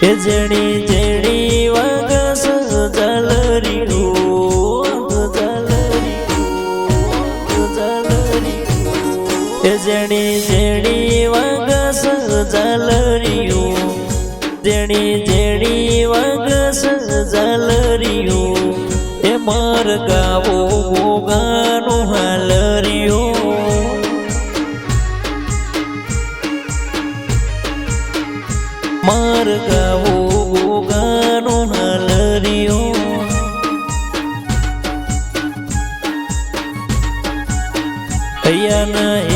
એ જેણી જેણી વાગસ જલરીઓ એ જેણી જેણી વાગસ જલરીઓ જેણી જેણી વાગસ જલરીઓ એ માર ગાવો માર ગાવો ગોગાનો હાલરિયો અહીંયાના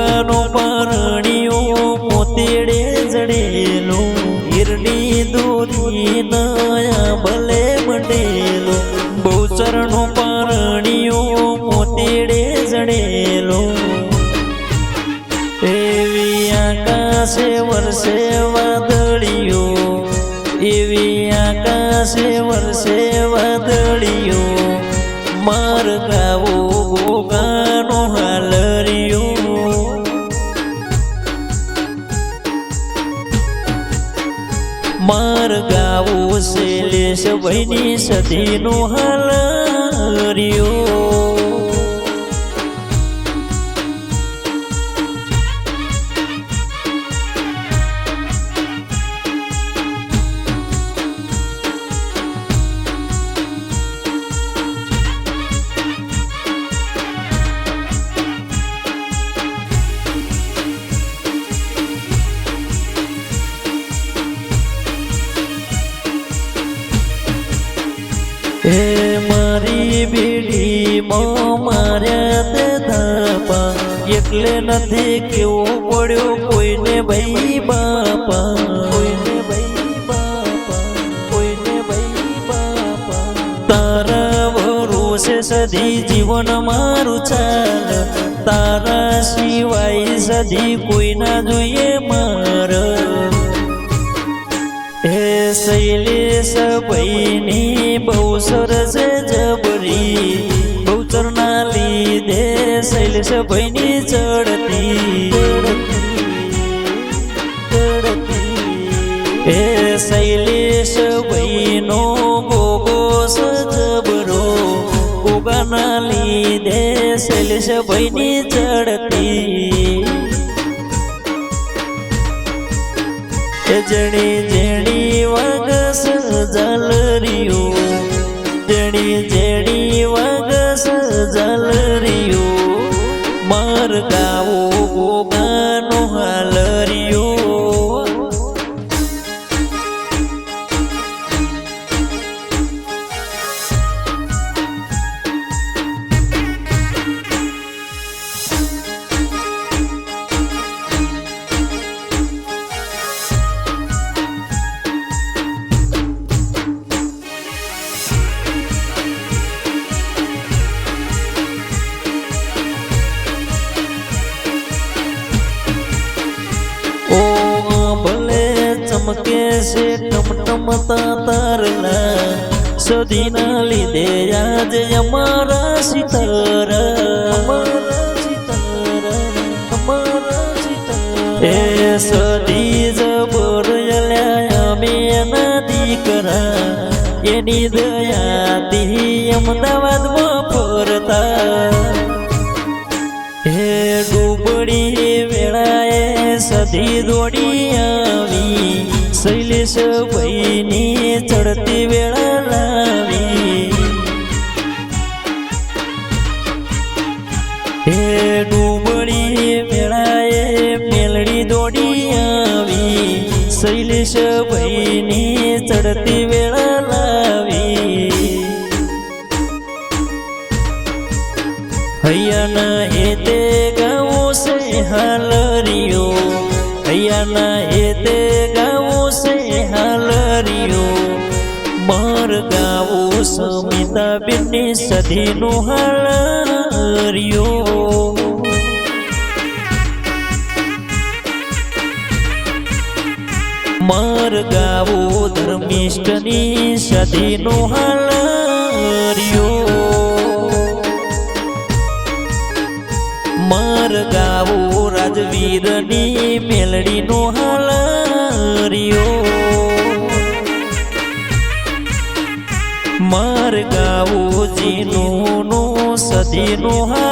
ગોગાનો પારણીઓ મોતેડે જડેલો હિરની દૂધીના ભલે મંડેલો. બહુચરનો પારણીઓ મોતેડે જડેલો. એવી આકાશે વરસે વાદળીઓ, એવી આકાશે વરસે વાદળીઓ. માર માર ગાવો શૈલેષ ભાઈની સતીનો હાલરિયો. મારી બીડી મો માર્યા તે ધાપા એટલે નથી કેવો પડ્યો, કોઈને ભાઈ બાપા. કોઈને ભાઈ બાપા, કોઈને ભાઈ બાપા. તારા ભરોસે સધી જીવન મારું ચાલ. તારા સિવાય સધી કોઈના જોઈએ માર. શૈલેષ ભાઈની બહુ સરસ જબરી બહુ ચરના લીધે શૈલેષ ભાઈની ચડતી એ શૈલેષ ભાઈનો ગોગો સજબરો ગોગાના લીધે શૈલેષ ભાઈની ચડતી જણી જેણી વાગસ જલરિયો. જણે જેણી વાગસ જલરિયો. માર ગાવો ગોગાનો હાલરિયો ચમકે છે ટમટમતા તારલા સદીના લીધે આજ અમારા સિતાર. એ સદી જબર લ્યા અમે એના દીકરા. એની દયાથી અમદાવાદમાં ફરતા. હે વેળાએ સધી દોડી આવી શૈલેષ ભાઈની ચડતી વેળા લાવી હે ડૂબડી વેળાએ મેલડી દોડી આવી શૈલેષ ભાઈની ચડતી વેળા લાવી હૈયાના હેતે હૈયાના હેતે ગાવો છે હાલરિયો માર ગાવો સમિતા બિને સધીનું હાલ માર ગાવો ધર્મિષ્ઠની સધીનું હાલ માર મર ગાવો રાજવીરની મેલડીનો હાલ રહ્યો. માર ગાવો જીનો સદીનો હાલ